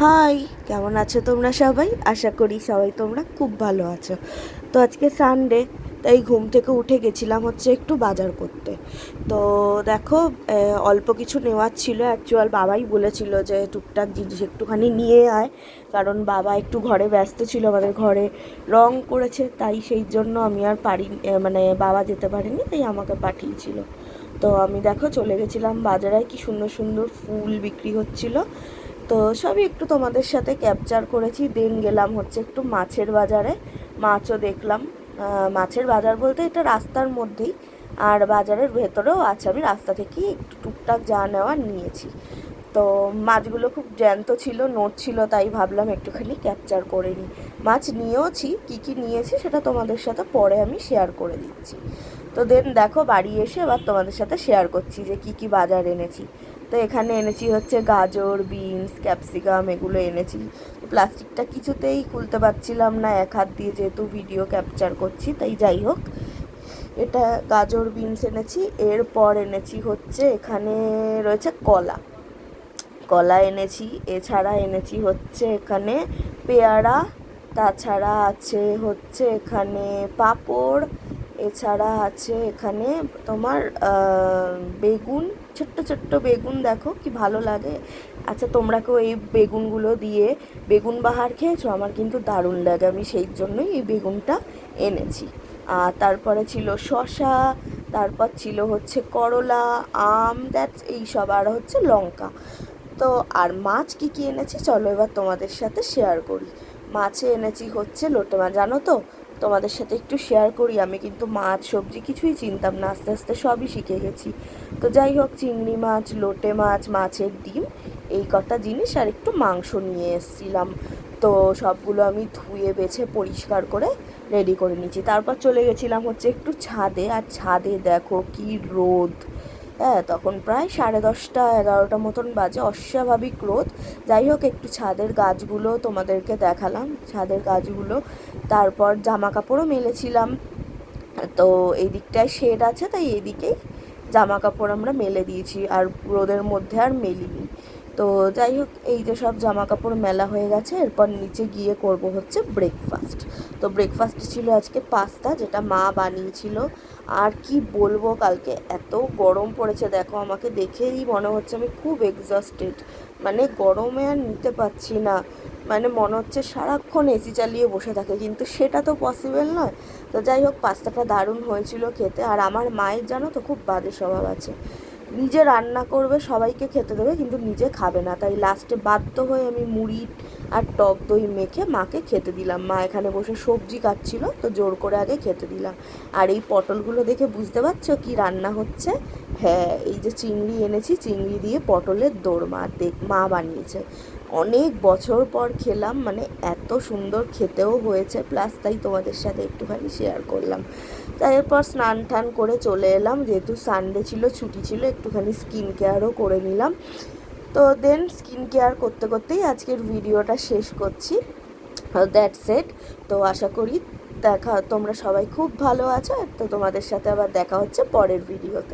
High, কেমন আছো তোমরা সবাই? আশা করি সবাই তোমরা খুব ভালো আছো। তো আজকে সানডে তাই ঘুম থেকে উঠে গেছিলাম হচ্ছে একটু বাজার করতে। তো দেখো অল্প কিছু নেওয়ার ছিল। অ্যাকচুয়াল বাবাই বলেছিল যে, টুকটাক জিনিস একটুখানি নিয়ে আয়। কারণ বাবা একটু ঘরে ব্যস্ত ছিল আমাদের ঘরে। রং করেছে, তাই সেই জন্য আমি আর পারি মানে বাবা যেতে পারিনি, তাই আমাকে পাঠিয়েছিল। তো আমি দেখো চলে গেছিলাম বাজারে, কি সুন্দর সুন্দর ফুল বিক্রি হচ্ছিল। তো সবই একটু তোমাদের সাথে ক্যাপচার করেছি। দেন গেলাম হচ্ছে একটু মাছের বাজারে। মাছও দেখলাম। মাছের বাজার বলতে এটা রাস্তার মধ্যেই। আর বাজারের ভেতরেও আছে। আমি রাস্তা থেকেই একটু টুকটাক যা নেওয়ার নিয়েছি। তো মাছগুলো খুব জ্যান্ত ছিল, নোট ছিল, তাই ভাবলাম একটুখানি ক্যাপচার করে নিই। মাছ নিয়েওছি। কী কী নিয়েছি সেটা তোমাদের সাথে পরে আমি শেয়ার করে দিচ্ছি। তো দেন দেখো বাড়ি এসে এবার তোমাদের সাথে শেয়ার করছি যে কী কী বাজার এনেছি। তো এখানে এনেছি হচ্ছে গাজর বিনস ক্যাপসিকাম এগুলো এনেছি। প্লাস্টিকটা কিছুতেই খুলতে পারছিলাম না, এক হাত দিয়ে যেহেতু ভিডিও ক্যাপচার করছি, তাই যাই হোক। এটা গাজর বিনস এনেছি, এরপর এনেছি হচ্ছে এখানে রয়েছে কলা। কলা এনেছি, এছাড়া এনেছি হচ্ছে এখানে পেয়ারা, তাছাড়া আছে হচ্ছে এখানে পাঁপড় এছাড়া আছে এখানে তোমার বেগুন, ছোট্ট ছোট্ট বেগুন দেখো কি ভালো লাগে। আচ্ছা তোমরা কেউ এই বেগুনগুলো দিয়ে বেগুন বাহার খেয়েছো? আমার কিন্তু দারুণ লাগে, আমি সেই জন্যই এই বেগুনটা এনেছি। আর তারপরে ছিল শসা, তারপর ছিল হচ্ছে করলা, আম দ্যাটস এইসব, আর হচ্ছে লঙ্কা। তো আর মাছ কী কী এনেছি? চলো এবার তোমাদের সাথে শেয়ার করি। মাছে এনেছি হচ্ছে লোটে মাছ, জানো তো? তোমাদের সাথে একটু শেয়ার করি। আমি কিন্তু মাছ, সবজি কিছুই চিনতাম না, আস্তে আস্তে সবই শিখে গেছি। তো যাই হোক, চিংড়ি মাছ, লোটে মাছ, মাছের ডিম, এই কটা জিনিস আর একটু মাংস নিয়ে এসেছিলাম। তো সবগুলো আমি ধুয়ে, বেছে, পরিষ্কার করে রেডি করে নিয়েছি। তারপর চলে গেছিলাম হচ্ছে একটু ছাদে। আর ছাদে দেখো কি রোদ! হ্যাঁ তখন প্রায় সাড়ে দশটা, এগারোটা মতন বাজে অস্বাভাবিক রোদ। যাই হোক, একটু ছাদের গাছগুলো তোমাদেরকে দেখালাম। ছাদের গাছগুলো, তারপর জামা কাপড়ও মেলেছিলাম। তো এই দিকটায় শেড আছে, তাই এদিকেই জামা কাপড় আমরা মেলে দিয়েছি। আর রোদের মধ্যে আর মেলিনি। তো যাই হোক, এই যে সব জামা কাপড় মেলা হয়ে গেছে, এরপর নিচে গিয়ে করব হচ্ছে ব্রেকফাস্ট তো ব্রেকফাস্ট ছিল আজকে পাস্তা, যেটা মা বানিয়েছিল। আর কি বলব, কালকে এত গরম পড়েছে, দেখো আমাকে দেখেই মনে হচ্ছে আমি খুব এক্সস্টেড মানে গরমে আর নিতে পারছি না। মানে মনে হচ্ছে সারাক্ষণ এসি চালিয়ে বসে থাকে, কিন্তু সেটা তো পসিবল নয়। তো যাই হোক, পাস্তাটা দারুণ হয়েছিল খেতে। আর আমার মায়ের জানো তো খুব বাজে স্বভাব আছে। নিজে রান্না করবে, সবাইকে খেতে দেবে, কিন্তু নিজে খাবে না। তাই লাস্টে বাধ্য হয়ে আমি মুড়ি আর টক দই মেখে মাকে খেতে দিলাম। মা এখানে বসে সবজি কাটছিল, তো জোর করে আগে খেতে দিলাম। আর এই পটলগুলো দেখে বুঝতে পারছ কি রান্না হচ্ছে? হ্যাঁ এই যে চিংড়ি এনেছি, চিংড়ি দিয়ে পটলের দোরমা। দেখ, মা বানিয়েছে। অনেক বছর পর খেলাম মানে এত সুন্দর খেতেও হয়েছে প্লাস তাই তোমাদের সাথে একটুখানি শেয়ার করলাম। তাই এরপর স্নান টান করে চলে এলাম, যেহেতু সানডে ছিল, ছুটি ছিল, একটুখানি স্কিন কেয়ারও করে নিলাম। তো দেন স্কিন কেয়ার করতে করতেই আজকের ভিডিওটা শেষ করছি। দ্যাটস এট তো আশা করি দেখা, তোমরা সবাই খুব ভালো আছো, তো তোমাদের সাথে আবার দেখা হচ্ছে পরের ভিডিওতে